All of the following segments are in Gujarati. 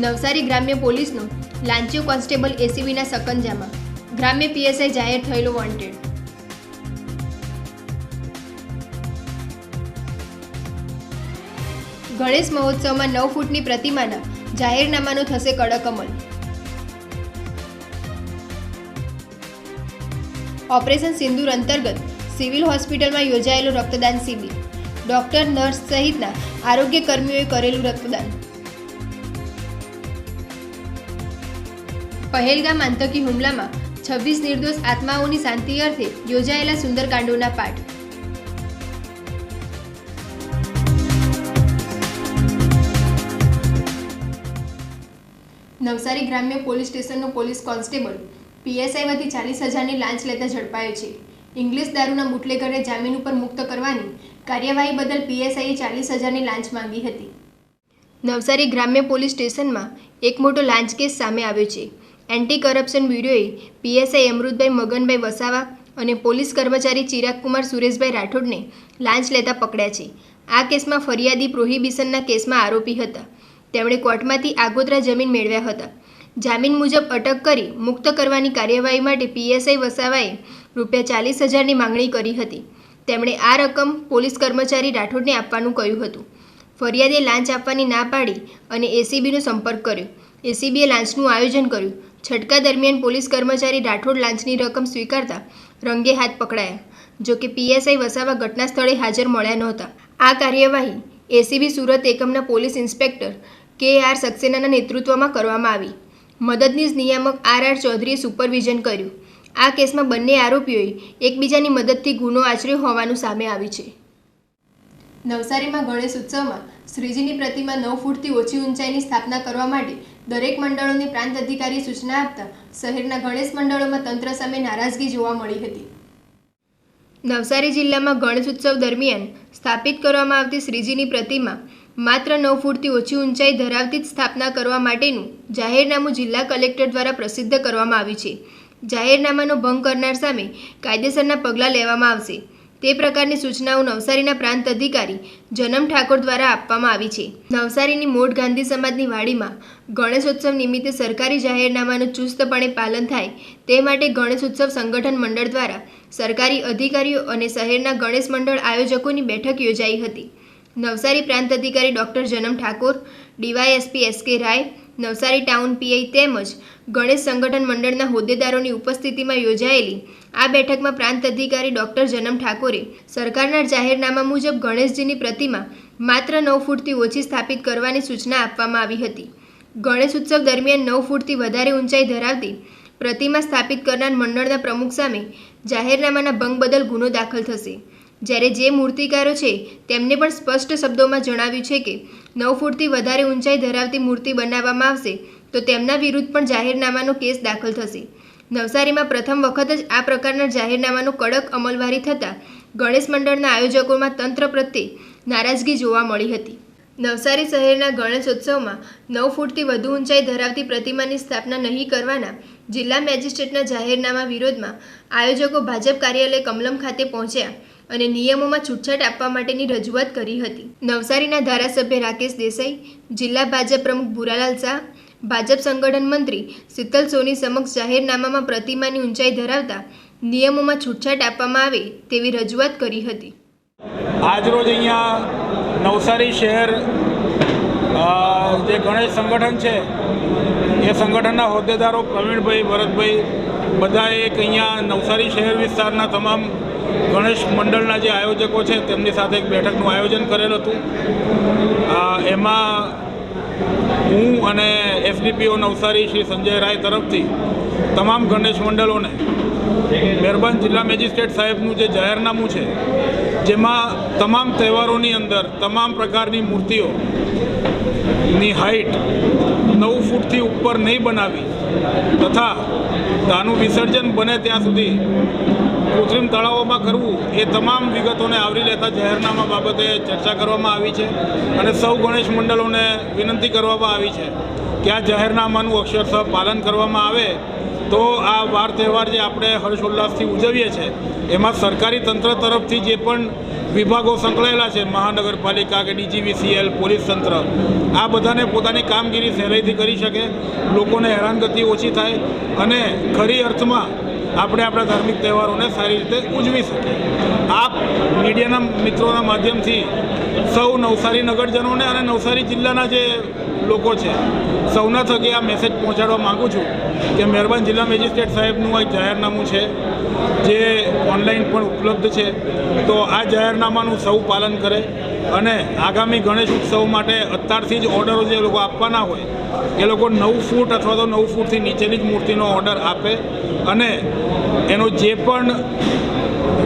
નવસારી ગ્રામ્ય પોલીસનો લાંચિયો કોન્સ્ટેબલ એસીબીના સકંજામાં. ગ્રામ્ય પીએસઆઈ જાહેર થયેલો વોન્ટેડ. ગણેશ મહોત્સવમાં નવ ફૂટની પ્રતિમાના જાહેરનામાનો થશે કડક અમલ. ઓપરેશન સિંદૂર અંતર્ગત સિવિલ હોસ્પિટલમાં યોજાયેલું રક્તદાન શિબિર. ડોક્ટર, નર્સ સહિતના આરોગ્ય કર્મીઓએ કરેલું રક્તદાન. પહેલગામ આતંકી હુમલામાં છવ્વીસ નિર્દોષ આત્માઓની શાંતિ અર્થે યોજાયેલા સુંદરકાંડોના પાઠ. નવસારી ગ્રામ્ય પોલીસ સ્ટેશનનો પોલીસ કોન્સ્ટેબલ પીએસઆઈ ચાલીસ હજારની લાંચ લેતા ઝડપાયો છે. ઇંગ્લિશ દારૂના બુટલેગરને જામીન ઉપર મુક્ત કરવાની કાર્યવાહી બદલ પીએસઆઈએ ચાલીસ હજારની લાંચ માંગી હતી. નવસારી ગ્રામ્ય પોલીસ સ્ટેશનમાં એક મોટો લાંચ કેસ સામે આવ્યો છે. એન્ટી કરપ્શન બ્યુરોએ પીએસઆઈ અમૃતભાઈ મગનભાઈ વસાવા અને પોલીસ કર્મચારી ચિરાગકુમાર સુરેશભાઈ રાઠોડને લાંચ લેતા પકડ્યા છે. આ કેસમાં ફરિયાદી પ્રોહિબિશનના કેસમાં આરોપી હતા. તેમણે કોર્ટમાંથી આગોતરા જમીન મેળવ્યા હતા. જામીન મુજબ અટક કરી મુક્ત કરવાની કાર્યવાહી માટે પીએસઆઈ વસાવાએ રૂપિયા ચાલીસ હજારની માંગણી કરી હતી. તેમણે આ રકમ પોલીસ કર્મચારી રાઠોડને આપવાનું કહ્યું હતું. ફરિયાદે લાંચ આપવાની ના પાડી અને એસીબીનો સંપર્ક કર્યો. એસીબીએ લાંચનું આયોજન કર્યું. છટકા દરમિયાન પોલીસ કર્મચારી રાઠોડ લાંચની રકમ સ્વીકારતા રંગે હાથ પકડાયા જો કે પીએસઆઈ વસાવા ઘટના સ્થળે હાજર મળ્યા નહોતા. આ કાર્યવાહી એસીબી સુરત એકમના પોલીસ ઇન્સ્પેક્ટર કે આર સક્સેનાના નેતૃત્વમાં કરવામાં આવી. મદદનીશ નિયામક આર આર ચૌધરીએ સુપરવિઝન કર્યું. આ કેસમાં બંને આરોપીઓએ એકબીજાની મદદથી ગુનો આચર્યો હોવાનું સામે આવ્યું છે. નવસારીમાં ગણેશ ઉત્સવમાં શ્રીજીની પ્રતિમા નવ ફૂટથી ઓછી ઊંચાઈની સ્થાપના કરવા માટે દરેક મંડળોને પ્રાંત અધિકારી સૂચના આપતા શહેરના ગણેશ મંડળોમાં તંત્ર સામે નારાજગી જોવા મળી હતી. નવસારી જિલ્લામાં ગણેશ ઉત્સવ દરમિયાન સ્થાપિત કરવામાં આવતી શ્રીજીની પ્રતિમા માત્ર નવ ફૂટથી ઓછી ઊંચાઈ ધરાવતી જ સ્થાપના કરવા માટેનું જાહેરનામું જિલ્લા કલેક્ટર દ્વારા પ્રસિદ્ધ કરવામાં આવ્યું છે. જાહેરનામાનો ભંગ કરનાર સામે કાયદેસરના પગલાં લેવામાં આવશે. તે પ્રકારની સૂચનાઓ નવસારીના પ્રાંત અધિકારી જનમ ઠાકોર દ્વારા આપવામાં આવી છે. નવસારીની મોઢ ગાંધી સમાજની વાડીમાં ગણેશોત્સવ નિમિત્તે સરકારી જાહેરનામાનું ચુસ્તપણે પાલન થાય તે માટે ગણેશોત્સવ સંગઠન મંડળ દ્વારા સરકારી અધિકારીઓ અને શહેરના ગણેશ મંડળ આયોજકોની બેઠક યોજાઈ હતી. નવસારી પ્રાંત અધિકારી ડૉક્ટર જનમ ઠાકોર, ડીવાયએસપી એસ કે રાય, નવસારી ટાઉન પીઆઈ તેમજ ગણેશ સંગઠન મંડળના હોદ્દેદારોની ઉપસ્થિતિમાં યોજાયેલી આ બેઠકમાં પ્રાંત અધિકારી ડોક્ટર જનમ ઠાકોરે સરકારના જાહેરનામા મુજબ ગણેશજીની પ્રતિમા માત્ર નવ ફૂટથી ઓછી સ્થાપિત કરવાની સૂચના આપવામાં આવી હતી. ગણેશ ઉત્સવ દરમિયાન નવ ફૂટથી વધારે ઊંચાઈ ધરાવતી પ્રતિમા સ્થાપિત કરનાર મંડળના પ્રમુખ સામે જાહેરનામાના ભંગ બદલ ગુનો દાખલ થશે. જ્યારે જે મૂર્તિકારો છે તેમને પણ સ્પષ્ટ શબ્દોમાં જણાવ્યું છે કે નવ ફૂટથી વધારે ઊંચાઈ ધરાવતી મૂર્તિ બનાવવામાં આવશે તો તેમના વિરુદ્ધ પણ જાહેરનામાનો કેસ દાખલ થશે. નવસારીમાં પ્રથમ વખત જ આ પ્રકારના જાહેરનામાનો કડક અમલવારી થતાં ગણેશ મંડળના આયોજકોમાં તંત્ર પ્રત્યે નારાજગી જોવા મળી હતી. નવસારી શહેરના ગણેશોત્સવમાં નવ ફૂટથી વધુ ઊંચાઈ ધરાવતી પ્રતિમાની સ્થાપના નહીં કરવાના જિલ્લા મેજિસ્ટ્રેટના જાહેરનામા વિરોધમાં આયોજકો ભાજપ કાર્યાલય કમલમ ખાતે પહોંચ્યા અને નિયમોમાં છૂટછાટ આપવા માટેની રજૂઆત કરી હતી. નવસારીના ધારાસભ્ય રાકેશ દેસાઈ, જિલ્લા ભાજપ પ્રમુખ ભૂરાલાલ શાહ ભાજપ સંગઠન મંત્રી શીતલ સોની સમક્ષ જાહેરનામામાં પ્રતિમાની ઊંચાઈ ધરાવતા નિયમોમાં છૂટછાટ આપવામાં આવે તેવી રજૂઆત કરી હતી. આજરોજ અહીંયા નવસારી શહેર જે ગણેશ સંગઠન છે, એ સંગઠનના હોદ્દેદારો પ્રવીણભાઈ, ભરતભાઈ બધાએ એક અહીંયા નવસારી શહેર વિસ્તારના તમામ ગણેશ મંડળના જે આયોજકો છે, તેમની સાથે એક બેઠકનું આયોજન કરેલ હતું. એમાં હું અને એસડીપીઓ નવસારી શ્રી સંજય રાય તરફથી તમામ ગણેશ મંડળોને મહેરબાન જિલ્લા મેજિસ્ટ્રેટ સાહેબનું જે જાહેરનામું છે, જેમાં તમામ તહેવારોની અંદર તમામ પ્રકારની મૂર્તિઓ ની હાઈટ નવ ફૂટથી ઉપર નહીં બનાવી તથા તાનું વિસર્જન બને ત્યાં સુધી કૃત્રિમ તળાવોમાં કરવું એ તમામ વિગતોને આવરી લેતા જાહેરનામા બાબતે ચર્ચા કરવામાં આવી છે અને સૌ ગણેશ મંડળોને વિનંતી કરવામાં આવી છે કે આ જાહેરનામાનું અક્ષરશઃ પાલન કરવામાં આવે તો આ વાર તહેવાર જે આપણે હર્ષોલ્લાસથી ઉજવીએ છીએ એમાં સરકારી તંત્ર તરફથી જે પણ વિભાગો સંકળાયેલા છે, મહાનગરપાલિકા કે ડીજીવીસીએલ, પોલીસ તંત્ર, આ બધાને પોતાની કામગીરી સહેલાઈથી કરી શકે, લોકોને હેરાનગતિ ઓછી થાય અને ખરી અર્થમાં આપણે આપણા ધાર્મિક તહેવારોને સારી રીતે ઉજવી શકીએ. આપ મીડિયાના મિત્રોના માધ્યમથી સૌ નવસારી નગરજનોને અને નવસારી જિલ્લાના જે લોકો છે, સૌના થકી આ મેસેજ પહોંચાડવા માગું છું કે મહેરબાન જિલ્લા મેજિસ્ટ્રેટ સાહેબનું એક જાહેરનામું છે, જે ઓનલાઈન પણ ઉપલબ્ધ છે. તો આ જાહેરનામાનું સૌ પાલન કરે અને આગામી ગણેશ ઉત્સવ માટે અત્યારથી જ ઓર્ડરો જે લોકો આપવાના હોય, એ લોકો નવ ફૂટ અથવા તો નવ ફૂટથી નીચેની જ મૂર્તિનો ઓર્ડર આપે. અને એનો જે પણ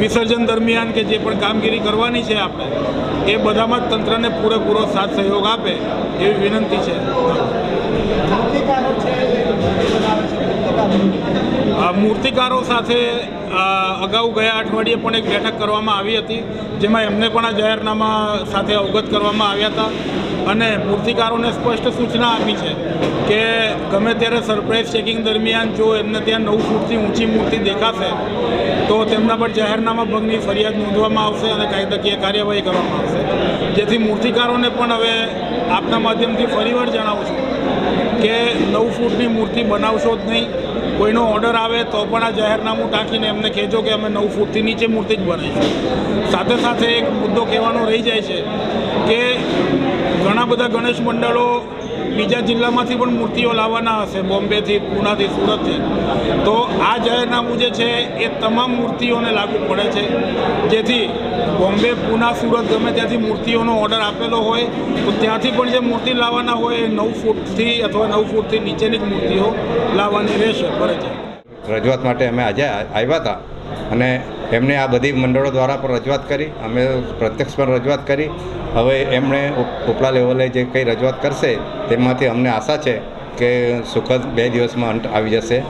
વિસર્જન દરમિયાન કે જે પણ કામગીરી કરવાની છે આપણે એ બધામાં જ તંત્રને પૂરેપૂરો સાથ સહયોગ આપે એવી વિનંતી છે. આ મૂર્તિકારો સાથે અગાઉ ગયા અઠવાડિયે પણ એક બેઠક કરવામાં આવી હતી જેમાં એમને પણ આ જાહેરનામા સાથે અવગત કરવામાં આવ્યા હતા. અને મૂર્તિકારોને સ્પષ્ટ સૂચના આપી છે કે ગમે ત્યારે સરપ્રાઇઝ ચેકિંગ દરમિયાન જો એમને ત્યાં નવ ફૂટથી ઊંચી મૂર્તિ દેખાશે, તો તેમના પર જાહેરનામા ભંગની ફરિયાદ નોંધવામાં આવશે અને કાયદાકીય કાર્યવાહી કરવામાં આવશે. જેથી મૂર્તિકારોને પણ હવે આપના માધ્યમથી ફરીવાર જણાવું છું કે નવ ફૂટની મૂર્તિ બનાવશો જ નહીં. કોઈનો ઓર્ડર આવે તો પણ આ જાહેરનામું ટાંકીને એમને કહેજો કે અમે નવ ફૂટથી નીચે મૂર્તિ જ બનાવીશું. સાથે સાથે એક મુદ્દો કહેવાનો રહી જાય છે કે ઘણા બધા ગણેશ મંડળો બીજા જિલ્લામાંથી પણ મૂર્તિઓ લાવવાના હશે, બોમ્બેથી, પૂનાથી, સુરતથી. તો આ જાહેરનામું જે છે, એ તમામ મૂર્તિઓને લાગુ પડે છે. જેથી બોમ્બે, પૂના, સુરત ગમે ત્યાંથી મૂર્તિઓનો ઓર્ડર આપેલો હોય, તો ત્યાંથી પણ જે મૂર્તિ લાવવાના હોય, એ નવ ફૂટથી અથવા નવ ફૂટથી નીચેની જ મૂર્તિઓ લાવવાની રહેશે ફરજિયાત રજૂઆત માટે અમે આજે આવ્યા હતા અને એમને આ બધી મંડળો દ્વારા પણ રજૂઆત કરી, અમે પ્રત્યક્ષ પણ રજૂઆત કરી. હવે એમણે ઉપ- ઉપલા લેવલે જે કંઈ રજૂઆત કરશે, તેમાંથી અમને આશા છે કે સુખદ બે દિવસમાં અંત આવી જશે.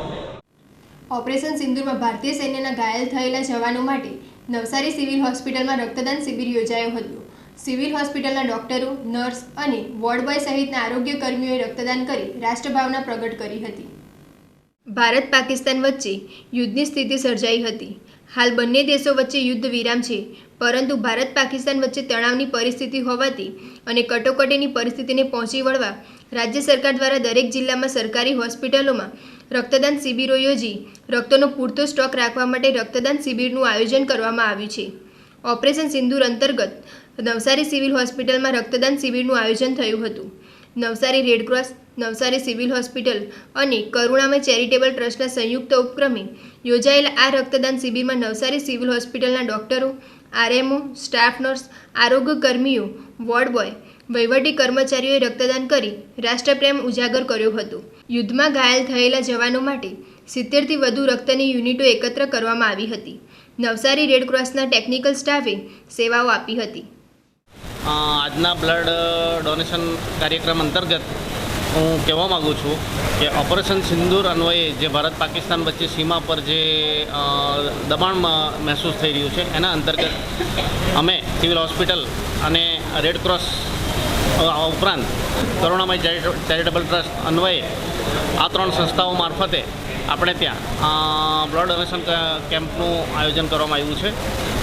ઓપરેશન સિંદૂરમાં ભારતીય સૈન્યના ઘાયલ થયેલા જવાનો માટે નવસારી સિવિલ હોસ્પિટલમાં રક્તદાન શિબિર યોજાયો હતો. સિવિલ હોસ્પિટલના ડોક્ટરો, નર્સ અને વોર્ડ બોય સહિતના આરોગ્ય કર્મીઓએ રક્તદાન કરી રાષ્ટ્રભાવના પ્રગટ કરી હતી. ભારત પાકિસ્તાન વચ્ચે યુદ્ધની સ્થિતિ સર્જાઈ હતી. હાલ બંને દેશો વચ્ચે યુદ્ધ વિરામ છે, પરંતુ ભારત પાકિસ્તાન વચ્ચે તણાવની પરિસ્થિતિ હોવાથી અને કટોકટીની પરિસ્થિતિને પહોંચી વળવા રાજ્ય સરકાર દ્વારા દરેક જિલ્લામાં સરકારી હોસ્પિટલોમાં રક્તદાન શિબિરો યોજી રક્તનો પૂરતો સ્ટોક રાખવા માટે રક્તદાન શિબિરનું આયોજન કરવામાં આવ્યું છે. ઓપરેશન સિંદૂર અંતર્ગત નવસારી સિવિલ હોસ્પિટલમાં રક્તદાન શિબિરનું આયોજન થયું હતું. Navsari red cross Navsari civil hospital અને કરુણામય ચેરિટેબલ ટ્રસ્ટના સંયુક્ત ઉપક્રમે યોજાયેલા આ રક્તદાન શિબિરમાં નવસારી સિવિલ હોસ્પિટલના ડોક્ટરો, આરએમઓ, સ્ટાફ નર્સ આરોગ્ય કર્મીઓ વોર્ડ બોય, વહીવટી કર્મચારીઓએ રક્તદાન કરી રાષ્ટ્રપ્રેમ ઉજાગર કર્યો હતો. યુદ્ધમાં ઘાયલ થયેલા જવાનો માટે સિત્તેરથી વધુ રક્તની યુનિટો એકત્ર કરવામાં આવી હતી. નવસારી રેડક્રોસના ટેકનિકલ સ્ટાફે સેવાઓ આપી હતી. આજના બ્લડ ડોનેશન કાર્યક્રમ અંતર્ગત હું કહેવા માગું છું કે ઓપરેશન સિંદૂર અન્વયે જે ભારત પાકિસ્તાન વચ્ચે સીમા પર જે દબાણ મહેસૂસ થઈ રહ્યું છે, એના અંતર્ગત અમે સિવિલ હોસ્પિટલ અને રેડ ક્રોસ ઉપરાંત કરુણામય ચેરિટેબલ ટ્રસ્ટ અન્વયે આ ત્રણ સંસ્થાઓ મારફતે આપણે ત્યાં અ, બ્લડ ડોનેશન ક- કેમ્પનું આયોજન કરવામાં આવ્યું છે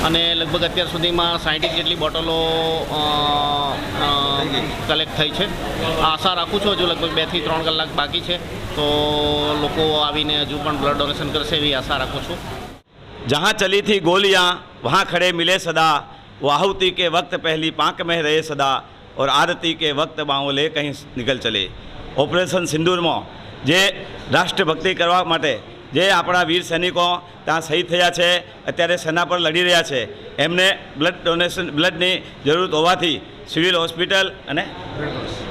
અને લગભગ અત્યાર સુધીમાં સાહીઠ જેટલી બોટલો કલેક્ટ થઈ છે આશા રાખું છું હજુ લગભગ બેથી ત્રણ કલાક બાકી છે તો લોકો આવીને હજુ પણ બ્લડ ડોનેશન કરશે એવી આશા રાખું છું जहाँ चली थी गोलियाँ वहाँ खड़े मिले सदा वो आहुति के वक्त पहली पाँक में रहे सदा और आरती के वक्त બાવો લે કંઈ નિકલ ચલે ઓપરેશન સિંદૂરમાં જે રાષ્ટ્રભક્તિ કરવા માટે જે આપણા વીર સૈનિકો ત્યાં શહીદ થયા છે, અત્યારે સેના પર લડી રહ્યા છે. એમને બ્લડ ડોનેશન બ્લડની જરૂરત હોવાથી સિવિલ હોસ્પિટલ અને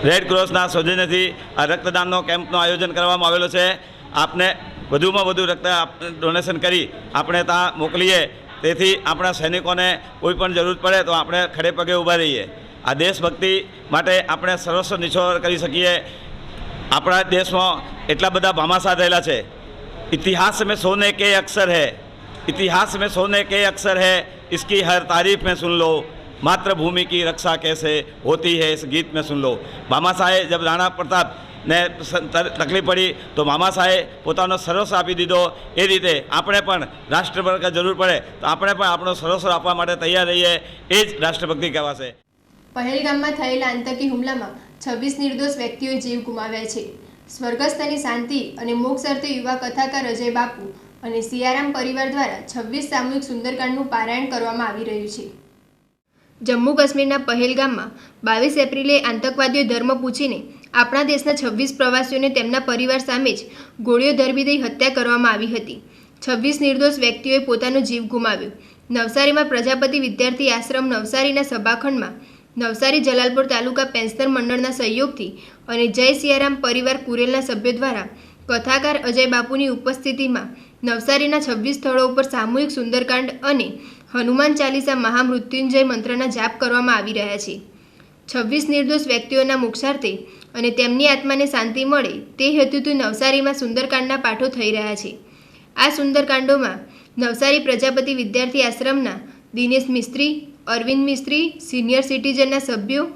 રેડ ક્રોસના સૌજન્યથી આ રક્તદાનનો કેમ્પનું આયોજન કરવામાં આવેલો છે. આપને વધુમાં વધુ રક્ત ડોનેશન કરી આપણે ત્યાં મોકલીએ. તેથી આપણા સૈનિકોને કોઈ પણ જરૂર પડે તો આપણે ખડે પગે ઊભા રહીએ. આ દેશભક્તિ માટે આપણે સર્વસ્વ નિછોર કરી શકીએ. આપણા દેશમાં એટલા બધા ભામાશા થયેલા છે इतिहास में सोने के अक्षर है इतिहास में सोने के अक्षर है इसकी हर तारीफ में सुन लो मातृभूमि की रक्षा कैसे होती है इस गीत में सुन लो मामा साहेब जब राणा प्रताप ને સ- ત- તકલીફ પડી તો મામા સાહેબ પોતાનો સર્વસ્વ આપી દીધો એ રીતે આપણે પણ રાષ્ટ્ર પર જરૂર પડે તો આપણે પણ આપણો સર્વસ્વ આપવા માટે તૈયાર રહીએ એ જ રાષ્ટ્રભક્તિ કહેવાશે પહેલગામમાં થયેલા આતંકી હુમલામાં છવ્વીસ નિર્દોષ વ્યક્તિઓએ જીવ ગુમાવ્યા છે. સ્વર્ગસ્થની શાંતિ અને મોક્ષ અર્થે યુવા કથાકાર અજય બાપુ અને સિયારામ પરિવાર દ્વારા છવ્વીસ સામૂહિક સુંદરકાંડનું પારાયણ કરવામાં આવી રહ્યું છે. જમ્મુ કાશ્મીરના પહેલગામમાં બાવીસ એપ્રિલે આતંકવાદીઓ ધર્મ પૂછીને આપણા દેશના છવ્વીસ પ્રવાસીઓને તેમના પરિવાર સામે જ ગોળીઓ ધરબી દઈ હત્યા કરવામાં આવી હતી. છવ્વીસ નિર્દોષ વ્યક્તિઓએ પોતાનો જીવ ગુમાવ્યો. નવસારીમાં પ્રજાપતિ વિદ્યાર્થી આશ્રમ નવસારીના સભાખંડમાં નવસારી જલાલપુર તાલુકા પેન્શનર મંડળના સહયોગથી અને જય સિયારામ પરિવાર કુરેલના સભ્યો દ્વારા કથાકાર અજય બાપુની ઉપસ્થિતિમાં નવસારીના છવ્વીસ સ્થળો ઉપર સામૂહિક સુંદરકાંડ અને હનુમાન ચાલીસા મહામૃત્યુંજય મંત્રના જાપ કરવામાં આવી રહ્યા છે. છવ્વીસ નિર્દોષ વ્યક્તિઓના મોક્ષાર્થે અને તેમની આત્માને શાંતિ મળે તે હેતુથી નવસારીમાં સુંદરકાંડના પાઠો થઈ રહ્યા છે. આ સુંદરકાંડોમાં નવસારી પ્રજાપતિ વિદ્યાર્થી આશ્રમના દિનેશ મિસ્ત્રી અરવિંદ મિસ્ત્રી, સિનિયર સિટીઝનના સભ્યો,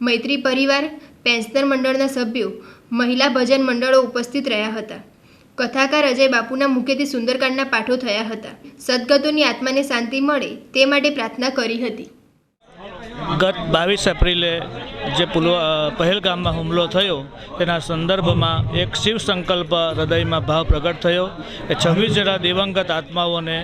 મૈત્રી પરિવાર, પેન્શનર મંડળના સભ્યો, મહિલા ભજન મંડળો ઉપસ્થિત રહ્યા હતા. કથાકાર અજય બાપુના મુખેથી સુંદરકાંડના પાઠો થયા હતા. સદગતોની આત્માને શાંતિ મળે તે માટે પ્રાર્થના કરી હતી. ગત બાવીસ એપ્રિલે જે પુલવા પહેલગામમાં હુમલો થયો, તેના સંદર્ભમાં એક શિવ સંકલ્પ હૃદયમાં ભાવ પ્રગટ થયો એ છવ્વીસ જેટલા દિવંગત આત્માઓને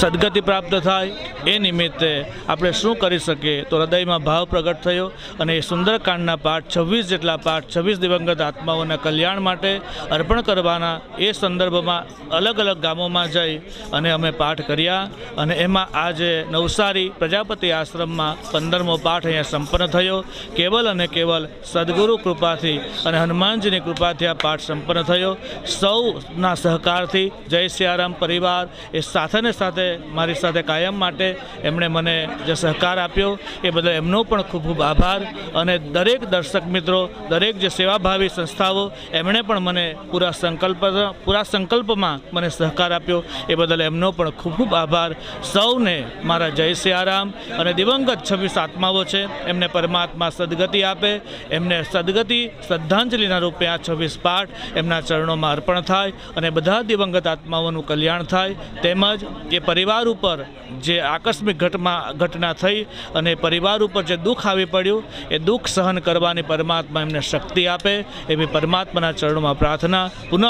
સદગતિ પ્રાપ્ત થાય એ નિમિત્તે આપણે શું કરી શકીએ? તો હૃદયમાં ભાવ પ્રગટ થયો અને એ સુંદરકાંડના પાઠ છવ્વીસ જેટલા પાઠ, છવ્વીસ દિવંગત આત્માઓના કલ્યાણ માટે અર્પણ કરવાના એ સંદર્ભમાં અલગ અલગ ગામોમાં જઈ અને અમે પાઠ કર્યા અને એમાં આજે નવસારી પ્રજાપતિ આશ્રમમાં પંદરમો પાઠ અહીંયા સંપન્ન થયો. કેવલ અને કેવલ સદગુરુ કૃપાથી અને હનુમાનજીની કૃપાથી આ પાઠ સંપન્ન થયો. સૌના સહકારથી જય સિયારામ પરિવાર એ સાથે ને સાથે, મારી સાથે કાયમ માટે એમણે મને જે સહકાર આપ્યો, એ બદલ એમનો પણ ખૂબ ખૂબ આભાર. અને દરેક દર્શક મિત્રો, દરેક જે સેવાભાવી સંસ્થાઓ, એમણે પણ મને પૂરા સંકલ્પ, પૂરા સંકલ્પમાં મને સહકાર આપ્યો. એ બદલ એમનો પણ ખૂબ ખૂબ આભાર. સૌને મારા જય સિયારામ અને દિવંગત છવ્વીસ આત્માઓ છે, એમને પરમાત્મા સદગતિ આપે. એમને સદગતિ, શ્રદ્ધાંજલિના રૂપે આ છવ્વીસ પાઠ એમના ચરણોમાં અર્પણ થાય. અને બધા દિવંગત આત્માઓનું કલ્યાણ થાય. તેમજ એ પરિવાર ઉપર જે આકસ્મિક ઘટમાં, ઘટના થઈ અને પરિવાર ઉપર જે દુઃખ આવી પડ્યું, એ દુઃખ સહન કરવાની પરમાત્મા એમને શક્તિ આપે એવી પરમાત્માના ચરણોમાં પ્રાર્થના. પુનઃ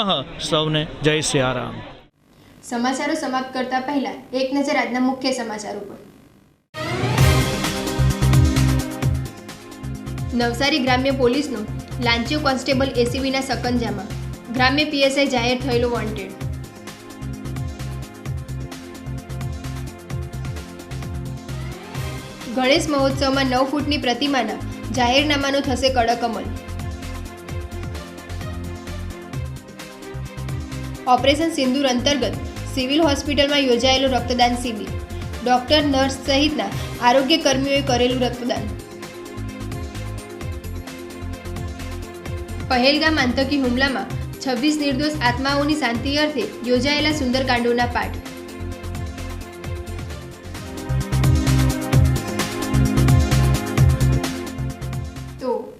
સૌને જય સિયારામ સમાચારો સમાપ્ત કરતા પહેલા એક નજર આજના મુખ્ય સમાચાર ઉપર. નવસારી ગ્રામ્ય પોલીસનો લાંચિયો કોન્સ્ટેબલ એસીબીના સકંજામાં ગ્રામ્ય પીએસઆઈ જાહેર થયેલો વોન્ટેડ. ગણેશ મહોત્સવમાં નવ ફૂટની પ્રતિમાના જાહેરનામાનો થશે કડક અમલ. ઓપરેશન સિંદૂર અંતર્ગત સિવિલ હોસ્પિટલમાં યોજાયેલું રક્તદાન શિબિર. ડોક્ટર, નર્સ સહિતના આરોગ્ય કર્મીઓએ કરેલું રક્તદાન. પહેલગામ આતંકી હુમલામાં છવ્વીસ નિર્દોષ આત્માઓની શાંતિ અર્થે યોજાયેલા સુંદરકાંડોના પાઠ.